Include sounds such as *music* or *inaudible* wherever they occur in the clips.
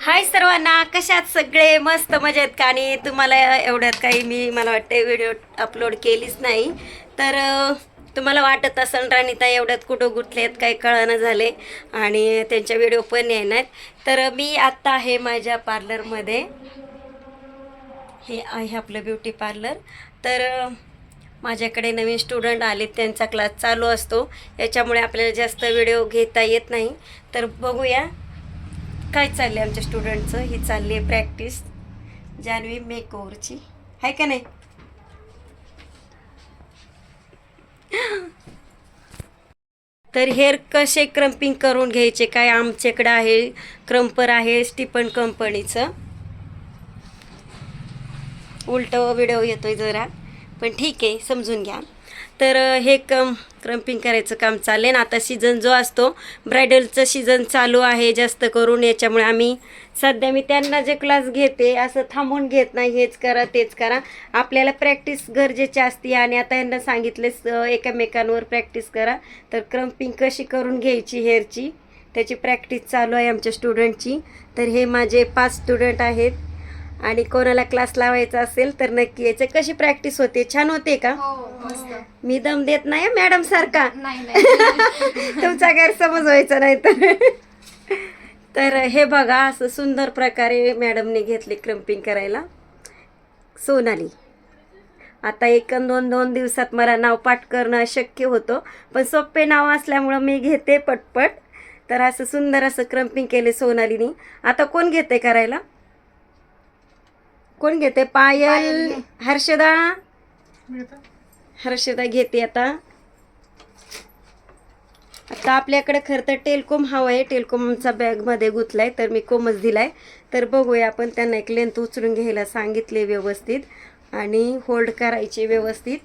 हाय सर्वांना कशात सगळे मस्त मजेत का? आणि तुम्हाला एवढ्यात काही मी मला वाटतं व्हिडिओ अपलोड केलीच नाही. तर तुम्हाला वाटत असेल राणीता एवढ्यात कुठं गुंतलेत काही कळणं झाले. आणि त्यांच्या व्हिडिओ पण येणार. तर मी आत्ता आहे माझ्या पार्लरमध्ये हे आहे आपलं ब्युटी पार्लर तर माझ्याकडे नवीन स्टुडंट आलेत त्यांचा क्लास चालू असतो. याच्यामुळे आपल्याला जास्त व्हिडिओ घेता येत नाही. तर बघूया. काय चाललं आहे आमच्या स्टुडंटचं ही चालली आहे प्रॅक्टिस जान्हवी मेकओव्हरची आहे का नाही? तर हेअर कसे क्रम्पिंग करून घ्यायचे? काय आमच्याकडं आहे? क्रम्पर आहे स्टीपन कंपनीचं उलट व्हिडिओ येतोय जरा. पण ठीक आहे समजून घ्या. तर हे कम क्रम्पिंग करायचं काम चाललंय ना. आता सीझन जो असतो ब्रायडलचं सीझन चालू आहे जास्त करून. याच्यामुळे आम्ही सध्या मी त्यांना जे क्लास घेते असं थांबून घेत नाही. हेच करा तेच करा. आपल्याला प्रॅक्टिस गरजेची असते आणि आता यांना सांगितले अं, एकामेकांवर प्रॅक्टिस करा. तर क्रम्पिंग कशी करून घ्यायची हेअरची त्याची प्रॅक्टिस चालू आहे आमच्या स्टुडंटची तर हे माझे पाच स्टुडंट आहेत. आणि कोणाला क्लास लावायचा असेल तर नक्की यायचं कशी प्रॅक्टिस होते? छान होते का? हो मी दम देत नाही मॅडम सारखा. नाही नाही. *laughs* तुमचा गैरसमज व्हायचा नाही तर. तर हे बघा असं सुंदर प्रकारे मॅडमने घेतले क्रम्पिंग करायला. सोनाली. आता एक दोन दोन दिवसात मला नाव पाठ करणं अशक्य होतं. पण सोपे नाव असल्यामुळं मी घेते पटपट. तर असं सुंदर असं क्रम्पिंग केले सोनालीनी. आता कोण घेते करायला? कोण घेते? पायल. हर्षदा. हर्षदा घेते आता. आता आपल्याकडे खरं तर टेलकोम हवा आहे. टेलकोमचा बॅगमध्ये गुतलाय तर मी कोमच दिलाय. तर बघूया आपण त्यांना एक लेंथ उचलून घ्यायला सांगितले व्यवस्थित. आणि होल्ड करायचे व्यवस्थित.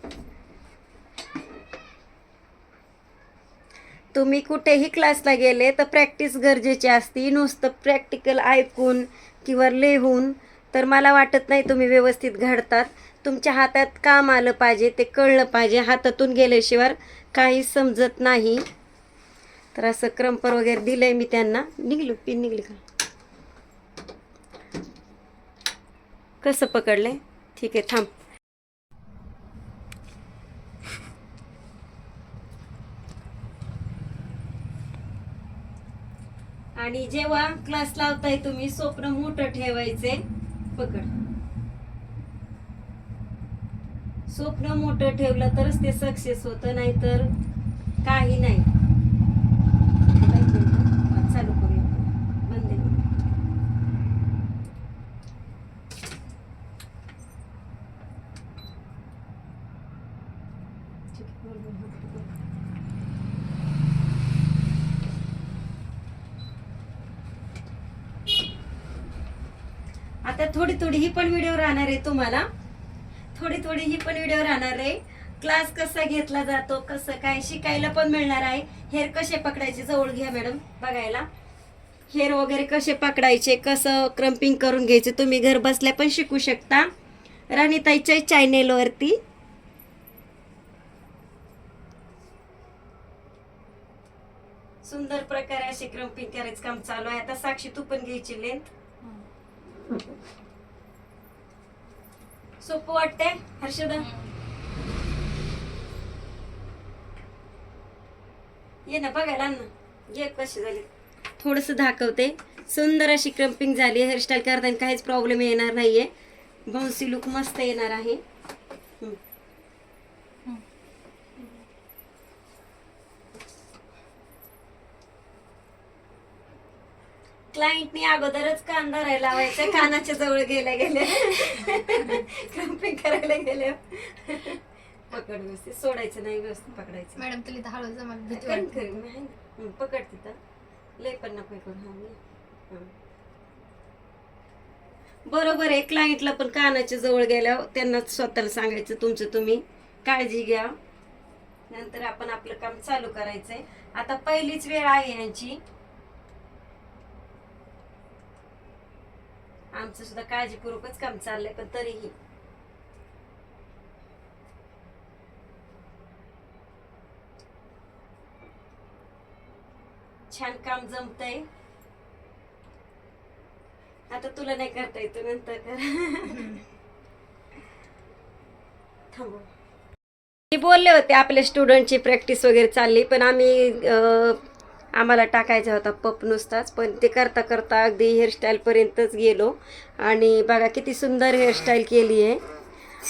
तुम्ही कुठेही क्लासला गेले तर प्रॅक्टिस गरजेची असती. नुसतं प्रॅक्टिकल ऐकून किंवा लिहून तर मला वाटत नाही तुम्ही व्यवस्थित घडतात. तुमच्या हातात काम आलं पाहिजे ते कळलं पाहिजे हातातून गेल्याशिवाय काही समजत नाही. तर असं क्रम्पर वगैरे दिलंय मी त्यांना. निघलो पिन निघली का? कसं पकडले ठीक आहे थांब. आणि जेव्हा क्लास लावताय तुम्ही स्वप्न मोठं ठेवायचे. पकड. स्वप्न मोठं ठेवलं तरच ते सक्सेस होतं नाहीतर काही नाही. चालू करूया. बंद ठीक थोडी थोडी ही पण व्हिडिओ राहणार आहे तुम्हाला. थोडी थोडी ही पण व्हिडिओ राहणार आहे. क्लास कसा घेतला जातो कसं काय शिकायला पण मिळणार आहे. हेअर कसे पकडायचे जवळ घ्या मॅडम बघायला. हेअर वगैरे कसे पकडायचे कसं क्रम्पिंग करून घ्यायचे तुम्ही घर बसल्या पण शिकू शकता. राणीताईच्या चॅनेलवरती सुंदर प्रकारे असे क्रम्पिंग करायचं काम चालू आहे. आता साक्षी तू पण घ्यायची लेंथ सोपं वाटतंय हर्षदा. ये ना बघायला आण ना. ये कशी झाली. थोडस दाखवते सुंदर अशी क्रम्पिंग झाली हेअरस्टाईल करताना काहीच प्रॉब्लेम येणार नाहीये. बाउन्सी लुक मस्त येणार आहे. क्लायंटनी अगोदरच कान धरायला लावायचं कानाच्या जवळ गेल्या गेल्या. क्रम्पिंग करायला गेल्या. पकड व्यवस्थित सोडायचं नाही व्यवस्थित पकडायचं. मॅडम तुला इथं हळू जमा भीती करीन वाटते. करीन मी आहे ना. पकड तिथं लय पण नको हा हं. बरोबर आहे क्लायंटला पण कानाच्या जवळ गेल्यावर त्यांना स्वतःला सांगायचं तुमचं तुम्ही काळजी घ्या. नंतर आपण आपलं काम चालू करायचंय. आता पहिलीच वेळ आहे यांची. आमचं सुद्धा काळजीपूर्वकच काम चाललंय पण तरीही. छान काम जमतय. आता तुला नाही करता येतो नंतर कर. मी बोलले होते आपल्या स्टुडंटची प्रॅक्टिस वगैरे चालली पण आम्ही आम्हाला टाकायचा होता पप नुसताच पण ते करता करता अगदी हेअरस्टाईलपर्यंतच गेलो. आणि बघा किती सुंदर हेअरस्टाईल केली आहे.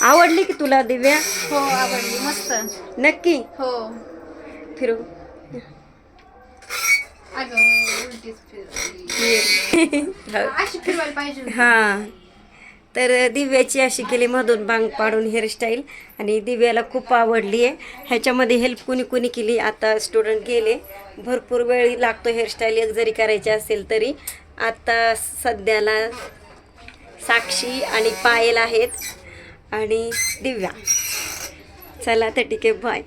आवडली की तुला दिव्या? हो आवडली. मस्त. नक्की? हो. फिरू. अगं उलटीच फिरवायला पाहिजे. हां. तर दिव्याची अशी केली मधून बांग पाडून हेअरस्टाईल आणि दिव्याला खूप आवडली आहे ह्याच्यामध्ये हेल्प कुणी कुणी केली आता स्टुडंट गेले. भरपूर वेळ लागतो हेअरस्टाईल एक जरी करायची असेल तरी. आता सध्याला साक्षी आणि पायल आहेत. आणि दिव्या. चला तर ठीक आहे बाय